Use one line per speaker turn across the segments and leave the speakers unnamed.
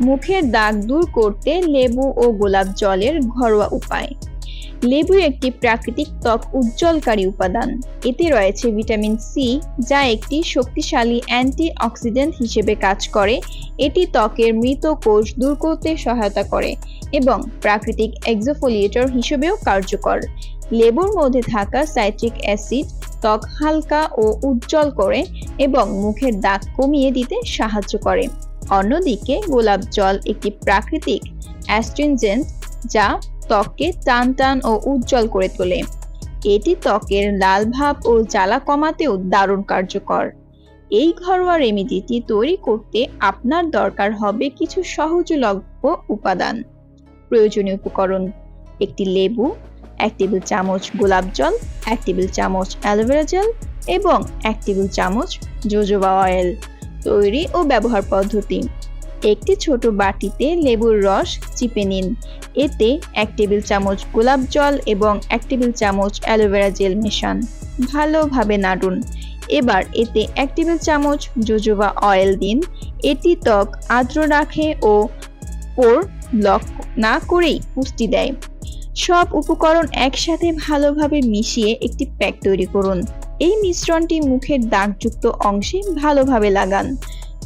মুখের দাগ দূর করতে লেবু ও গোলাপ জলের ঘরোয়া উপায়। লেবু একটি প্রাকৃতিক ত্বক উজ্জ্বলকারী উপাদান। এতে রয়েছে ভিটামিন সি যা একটি শক্তিশালী অ্যান্টি অক্সিডেন্ট হিসেবে কাজ করে। এটি ত্বকের মৃত কোষ দূর করতে সহায়তা করে এবং প্রাকৃতিক এক্সোফোলিয়েটর হিসেবেও কার্যকর। লেবুর মধ্যে থাকা সাইট্রিক অ্যাসিড ত্বক হালকা ও উজ্জ্বল করে এবং মুখের দাগ কমিয়ে দিতে সাহায্য করে। অন্যদিকে গোলাপ জল একটি প্রাকৃতিক অ্যাস্ট্রিনজেন্ট যা ত্বককে টান টান ও উজ্জ্বল করে তোলে। এটি ত্বকের লাল ভাব ও জ্বালা কমাতেও দারুণ কার্যকর। এই ঘরোয়া রেমিডিটি তৈরি করতে আপনার দরকার হবে কিছু সহজলভ্য উপাদান। প্রয়োজনীয় উপকরণ একটি লেবু, এক টেবিল চামচ গোলাপ জল, এক টেবিল চামচ অ্যালোভেরা জেল এবং এক টেবিল চামচ জোজোবা অয়েল। তৈরি ও ব্যবহার পদ্ধতি। একটি ছোট বাটিতে লেবুর রস চিপে নিন। এতে এক টেবিল চামচ গোলাপ জল এবং এক টেবিল চামচ অ্যালোভেরা জেল মেশান। ভালোভাবে নাড়ুন। এবার এতে এক টেবিল চামচ জোজোবা অয়েল দিন। এটি ত্বক আর্দ্র রাখে ও পোর ব্লক না করেই পুষ্টি দেয়। সব উপকরণ একসাথে ভালোভাবে মিশিয়ে একটি প্যাক তৈরি করুন। এই মিশ্রণটি মুখের দাগযুক্ত অংশে ভালোভাবে লাগান।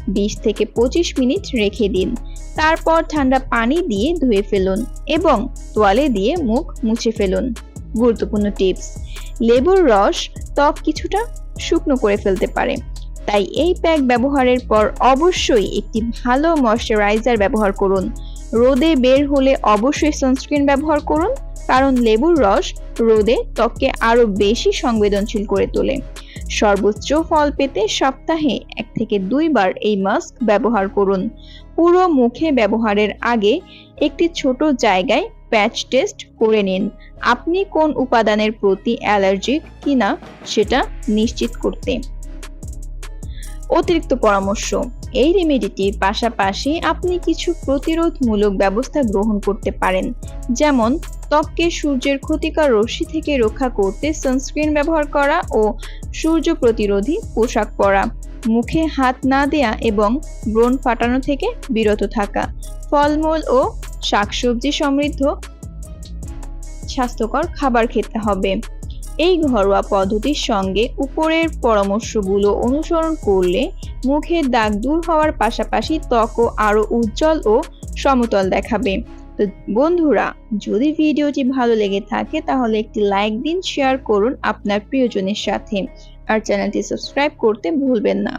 বিশ থেকে পঁচিশ মিনিট রেখে দিন। তারপর ঠান্ডা পানি দিয়ে ধুয়ে ফেলুন এবং তোয়ালে দিয়ে মুখ মুছে ফেলুন। গুরুত্বপূর্ণ টিপস, লেবুর রস ত্বক কিছুটা শুকনো করে ফেলতে পারে। তাই এই প্যাক ব্যবহারের পর অবশ্যই একটি ভালো ময়শ্চারাইজার ব্যবহার করুন। রোদে বের হলে অবশ্যই সানস্ক্রিন ব্যবহার করুন। কারণ লেবুর রস রোদে ত্বককে আরও বেশি সংবেদনশীল করে তোলে। সর্বোচ্চ ফল পেতে সপ্তাহে এক থেকে দুইবার এই মাস্ক ব্যবহার করুন। পুরো মুখে ব্যবহারের আগে একটি ছোট জায়গায় প্যাচ টেস্ট করে নিন। আপনি কোন উপাদানের প্রতি অ্যালার্জিক কিনা সেটা নিশ্চিত করতে। অতিরিক্ত পরামর্শ। এই রেমেডিটির পাশাপাশি আপনি কিছু প্রতিরোধমূলক ব্যবস্থা গ্রহণ করতে পারেন। যেমন, ত্বককে সূর্যের ক্ষতিকর রশ্মি থেকে রক্ষা করতে সানস্ক্রিন ব্যবহার করা ও সূর্য প্রতিরোধী পোশাক পরা। মুখে হাত না দেয়া এবং ব্রণ ফাটানো থেকে বিরত থাকা। ফলমূল ও শাকসবজি সমৃদ্ধ স্বাস্থ্যকর খাবার খেতে হবে। এই ঘরোয়া পদ্ধতির সঙ্গে উপরের পরামর্শগুলো অনুসরণ করলে মুখের দাগ দূর হওয়ার পাশাপাশি ত্বকও আরও উজ্জ্বল ও সমতল দেখাবে। তো বন্ধুরা, যদি ভিডিওটি ভালো লেগে থাকে তাহলে একটি লাইক দিন, শেয়ার করুন আপনার প্রিয়জনের সাথে। আর চ্যানেলটি সাবস্ক্রাইব করতে ভুলবেন না।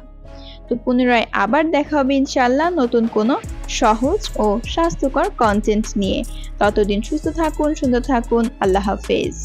তো পুনরায় আবার দেখা হবে ইনশাল্লাহ নতুন কোনো সহজ ও স্বাস্থ্যকর কন্টেন্ট নিয়ে। ততদিন সুস্থ থাকুন, সুন্দর থাকুন, আল্লাহ হাফেজ।